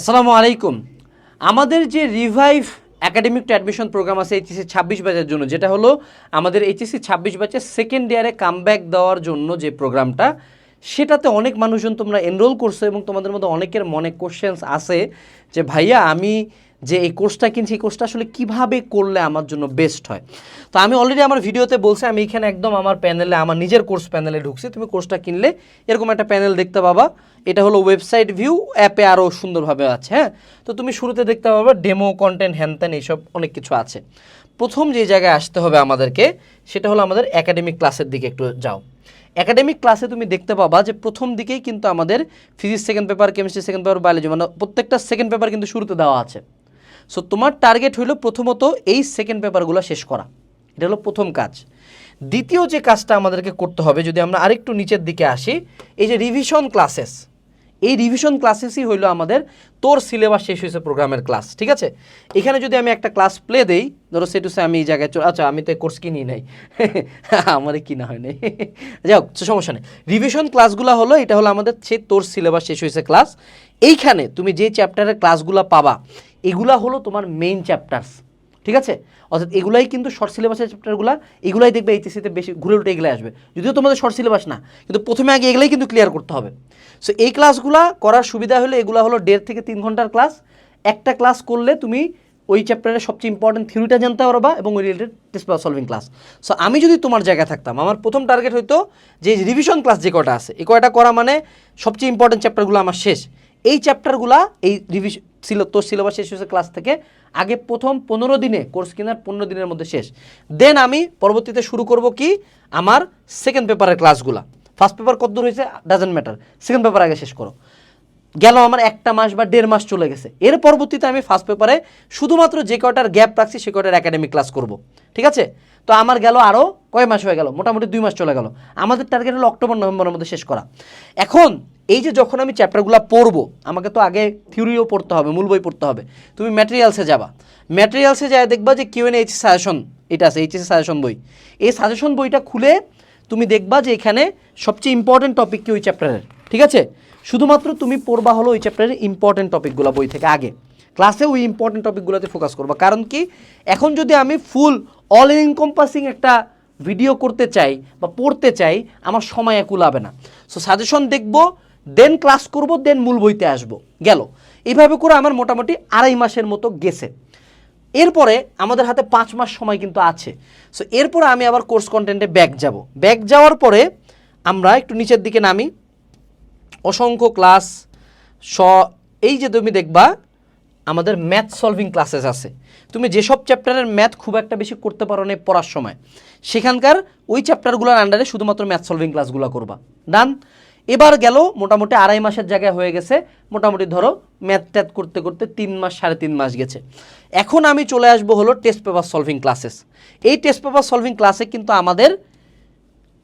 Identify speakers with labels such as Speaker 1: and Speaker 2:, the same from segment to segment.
Speaker 1: আসসালামু আলাইকুম। আমাদের যে revive academic to admission program HSC HSC ছাব্বিশ ব্যাচের জন্য, যেটা হলো আমাদের এইচএসসি ছাব্বিশ ব্যাচের সেকেন্ড ইয়ারে কামব্যাক দেওয়ার জন্য যে প্রোগ্রামটা সেটাতে অনেক মানুষজন তোমরা এনরোল করছ এবং তোমাদের মধ্যে অনেকের মনে কোশ্চেন্স আছে যে, ভাইয়া, আমি যে এই কোর্সটা কিনছি, এই কোর্সটা আসলে কীভাবে করলে আমার জন্য বেস্ট হয়? তো আমি অলরেডি আমার ভিডিওতে বলছি, আমি এখানে একদম আমার প্যানেলে আমার নিজের কোর্স প্যানেলে ঢুকছি। তুমি কোর্সটা কিনলে এরকম একটা প্যানেল দেখতে পাবা। এটা হলো ওয়েবসাইট ভিউ অ্যাপে আরও সুন্দরভাবে আছে হ্যাঁ? তো তুমি শুরুতে দেখতে পাবা ডেমো কন্টেন্ট হ্যান ত্যান এইসব অনেক কিছু আছে। প্রথম যে জায়গায় আসতে হবে আমাদেরকে, সেটা হলো আমাদের একাডেমিক ক্লাসের দিকে একটু যাও। একাডেমিক ক্লাসে তুমি দেখতে পাবা যে প্রথম দিকেই কিন্তু আমাদের physics second paper chemistry second paper biology মানে প্রত্যেকটা সেকেন্ড পেপার কিন্তু শুরুতে দেওয়া আছে। সো তোমার টার্গেট হইল প্রথমত এই সেকেন্ড পেপারগুলো শেষ করা। এটা হলো প্রথম কাজ। দ্বিতীয় যে কাজটা আমাদেরকে করতে হবে, যদি আমরা আরেকটু নিচের দিকে আসি, এই যে রিভিশন ক্লাসেস এই রিভিশন ক্লাসেসই হইল আমাদের তোর সিলেবাস শেষ হয়েছে প্রোগ্রামের ক্লাস ঠিক আছে? এখানে যদি আমি একটা ক্লাস প্লে দেই, ধরো সেটুসে আমি এই জায়গায় আচ্ছা আমি তো কোর্স কিনি নাই। আমারই কিনা হয় নাই। যাই হোক সে সমস্যা নেই। রিভিশন ক্লাসগুলো হলো, এটা হলো আমাদের সে তোর সিলেবাস শেষ হয়েছে ক্লাস এইখানে তুমি যে চ্যাপ্টারের ক্লাসগুলো পাবা, এগুলা হলো তোমার মেইন চ্যাপ্টার্স ঠিক আছে? অর্থাৎ এগুলাই কিন্তু শর্ট সিলেবাসের চ্যাপ্টারগুলো এগুলাই দেখবে এইচএসিতে বেশি ঘুরে উঠে এগুলাই আসবে। যদিও তোমাদের শর্ট সিলেবাস না, কিন্তু প্রথমে আগে এগুলাই কিন্তু ক্লিয়ার করতে হবে। সো এই ক্লাসগুলো করার সুবিধা হলে এগুলো হলো দেড় থেকে তিন ঘণ্টার ক্লাস একটা ক্লাস করলে তুমি ওই চ্যাপ্টারের সবচেয়ে ইম্পর্টেন্ট থিওরিটা জানতে পারবা এবং ওই related test paper solving class so আমি যদি তোমার জায়গায় থাকতাম, আমার প্রথম টার্গেট হইতো যে রিভিশন ক্লাস যে কয়টা আছে, এই কয়টা করা মানে সবচেয়ে ইম্পর্টেন্ট চ্যাপ্টারগুলো আমার শেষ। এই চ্যাপ্টারগুলা এই রিভিশন তোর সিলেবাস শেষ হয়েছে ক্লাস থেকে আগে প্রথম পনেরো দিনে কোর্স কেনার পনেরো দিনের মধ্যে শেষ। দেন আমি পরবর্তীতে শুরু করব কি? আমার সেকেন্ড পেপারের ক্লাসগুলা ফার্স্ট পেপার কত দূর হয়েছে? ডাজেন্ট ম্যাটার সেকেন্ড পেপার আগে শেষ করো। গেল আমার একটা মাস বা দেড় মাস চলে গেছে। এর পরবর্তীতে আমি ফার্স্ট পেপারে শুধুমাত্র যে কয়টার গ্যাপ রাখছি, সে কয়টার একাডেমিক ক্লাস করব। ঠিক আছে? তো আমার গেল আরও কয় মাস হয়ে গেল? মোটামুটি দুই মাস চলে গেল। আমাদের টার্গেট হলো অক্টোবর নভেম্বরের মধ্যে শেষ করা। এখন এই যে যখন আমি চ্যাপ্টারগুলো পড়ব, আমাকে তো আগে থিওরিও পড়তে হবে, মূল বই পড়তে হবে। তুমি ম্যাটেরিয়ালসে যাবা। ম্যাটেরিয়ালসে যায় দেখবা যে কিউ এন এইচ সাজেশন এটা আছে এইচএস সাজেশন বই। এই সাজেশন বইটা খুলে তুমি দেখবা যে এখানে সবচেয়ে ইম্পর্টেন্ট টপিক কি ওই চ্যাপ্টারের ঠিক আছে? শুধুমাত্র তুমি পড়বা হলো ওই চ্যাপ্টারের ইম্পর্টেন্ট টপিকগুলো বই থেকে আগে। ক্লাসে ওই ইম্পর্টেন্ট টপিকগুলোতে ফোকাস করবা। কারণ কি? এখন যদি আমি ফুল অল ইনকম্পাসিং একটা ভিডিও করতে চাই বা পড়তে চাই, আমার সময় কুলাবে না। সো সাজেশন দেখব দেন ক্লাস করব দেন মূল বইতে আসব। গেল। এইভাবে করে আমার মোটামুটি আড়াই মাসের মতো গেছে। এরপরে আমাদের হাতে পাঁচ মাস সময় কিন্তু আছে। সো এরপরে আমি আবার কোর্স কন্টেন্টে ব্যাক যাব। ব্যাক যাওয়ার পরে আমরা একটু নিচের দিকে নামি। অসংখ্য ক্লাস স, এই যে তুমি দেখবা, আমাদের ম্যাথ সলভিং ক্লাসেস আছে। তুমি যেসব চ্যাপ্টারের ম্যাথ খুব একটা বেশি করতে পারো না পড়ার সময়, সেখানকার ওই চ্যাপ্টারগুলোর আন্ডারে শুধুমাত্র ম্যাথ সলভিং ক্লাসগুলো করবা। ডান এবার গেল মোটামুটি আড়াই মাসের জায়গায় হয়ে গেছে। মোটামুটি ধরো ম্যাথ ট্যাথ করতে করতে তিন মাস, সাড়ে তিন মাস গেছে। এখন আমি চলে আসব হলো টেস্ট পেপার সলভিং ক্লাসেস এই টেস্ট পেপার সলভিং ক্লাসে কিন্তু আমাদের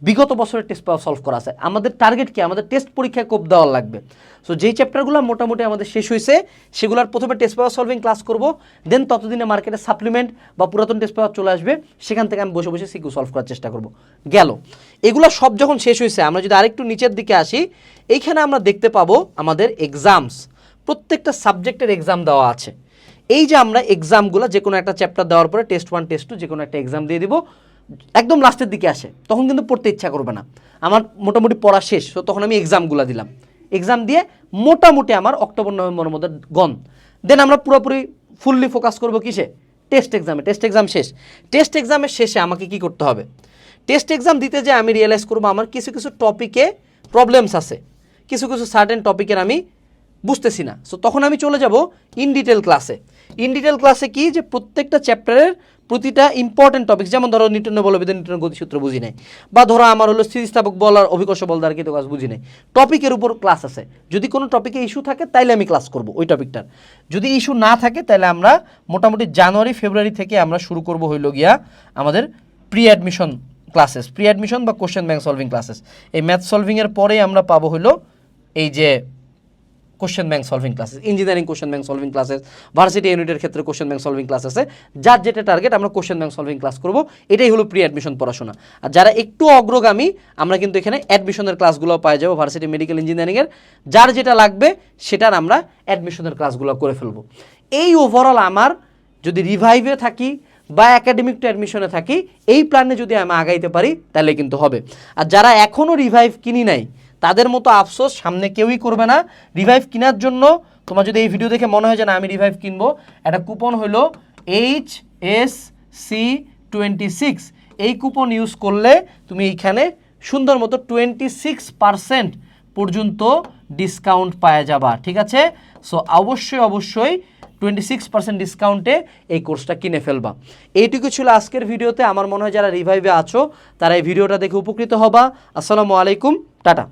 Speaker 1: বিগত বছরের টেস্ট পেপার সলভ করা আছে। আমাদের টার্গেট কি? আমাদের টেস্ট পরীক্ষায় কোপ দেওয়া লাগবে। সো যেই চ্যাপ্টারগুলো মোটামুটি আমাদের শেষ হয়েছে সেগুলোর প্রথমে টেস্ট পেপার সলভিং ক্লাস করব। দেন ততদিনে মার্কেটে সাপ্লিমেন্ট বা পুরাতন টেস্ট পেপার চলে আসবে। সেখান থেকে আমি বসে বসে সিকিউ সলভ করার চেষ্টা করব। গেল। এগুলো সব যখন শেষ হয়েছে আমরা যদি আরেকটু নিচের দিকে আসি, এইখানে আমরা দেখতে পাবো আমাদের এক্সামস প্রত্যেকটা সাবজেক্টের এক্সাম দেওয়া আছে। এই যে আমরা এক্সামগুলো যে কোনো একটা চ্যাপ্টার দেওয়ার পরে টেস্ট ওয়ান টেস্ট টু যে কোনো একটা এক্সাম দিয়ে দিব। একদম লাস্টের দিকে আসে, তখন কিন্তু পড়তে ইচ্ছা করবে না। আমার মোটামুটি পড়া শেষ, তো তখন আমি এক্সামগুলো দিলাম। এক্সাম দিয়ে মোটামুটি আমার অক্টোবর নভেম্বরের মধ্যে গন দেন আমরা পুরোপুরি ফুললি ফোকাস করব কিসে? টেস্ট এক্সামে টেস্ট এক্সাম শেষ। টেস্ট এক্সামের শেষে আমাকে কি করতে হবে? টেস্ট এক্সাম দিতে যে আমি রিয়েলাইজ করব আমার কিছু কিছু টপিকে প্রবলেমস আছে। কিছু কিছু সার্টেন টপিকের আমি বুঝতেছি না। সো তখন আমি চলে যাব ইন ডিটেল ক্লাসে ইন ডিটেল ক্লাসে কি? যে প্রত্যেকটা চ্যাপ্টারের প্রতিটা ইম্পর্টেন্ট টপিক যেমন ধরো নিউটনের বলবিদ্যা নিউটনের গতিসূত্র বুঝি নাই। বা ধরো আমার হলো স্থিতিস্থাপক বল আর অভিকর্ষ বল দ্বারা কিন্তু কাজ বুঝি নেই। টপিকের উপর ক্লাস আছে। যদি কোনো টপিকে ইস্যু থাকে, তাইলে আমি ক্লাস করব ওই টপিকটার যদি ইস্যু না থাকে তাহলে আমরা মোটামুটি জানুয়ারি, ফেব্রুয়ারি থেকে আমরা শুরু করব হইল গিয়া আমাদের pre admission classes pre admission বা কোশ্চেন ব্যাংক সলভিং ক্লাসেস এই ম্যাথ সলভিংয়ের পরেই আমরা পাবো হইল এই যে question bank solving classes engineering question bank solving classes varsity ইউনিটের ক্ষেত্রে কোশ্চেন ব্যাংক সলভিং ক্লাস আছে। যার যেটা টার্গেট আমরা কোশ্চেন ব্যাংক সলভিং ক্লাস করব। এটাই হলো প্রি অ্যাডমিশন পড়াশোনা। আর যারা একটু অগ্রগামী, আমরা কিন্তু এখানে অ্যাডমিশনের ক্লাসগুলো পাওয়া যাব ভার্সিটি মেডিকেল ইঞ্জিনিয়ারিংয়ের যার যেটা লাগবে, সেটার আমরা অ্যাডমিশনের ক্লাসগুলো করে ফেলব। এই ওভারঅল আমার যদি রিভাইভে থাকি বা একাডেমিক টু অ্যাডমিশনে থাকি, এই প্ল্যানে যদি আমি আগাইতে পারি, তাহলে কিন্তু হবে। আর যারা এখনও রিভাইভ কিনি নাই তাদের মতো আফসোস সামনে কেউই করবে না। রিভাইভ কেনার জন্য তোমার যদি এই ভিডিও দেখে মনে হয় যে না, আমি রিভাইভ কিনবো, একটা কুপন হলো H S C twenty six এই কুপন ইউজ করলে তুমি এইখানে সুন্দর মতো টোয়েন্টি সিক্স পারসেন্ট পর্যন্ত ডিসকাউন্ট পাওয়া যাবা, ঠিক আছে? সো অবশ্যই অবশ্যই টোয়েন্টি সিক্স পার্সেন্ট ডিসকাউন্টে এই কোর্সটা কিনে ফেলবা। এইটুকু ছিল আজকের ভিডিওতে আমার মনে হয় যারা রিভাইভে আছো, তারা এই ভিডিওটা দেখে উপকৃত হবা। আসসালামু আলাইকুম। টাটা।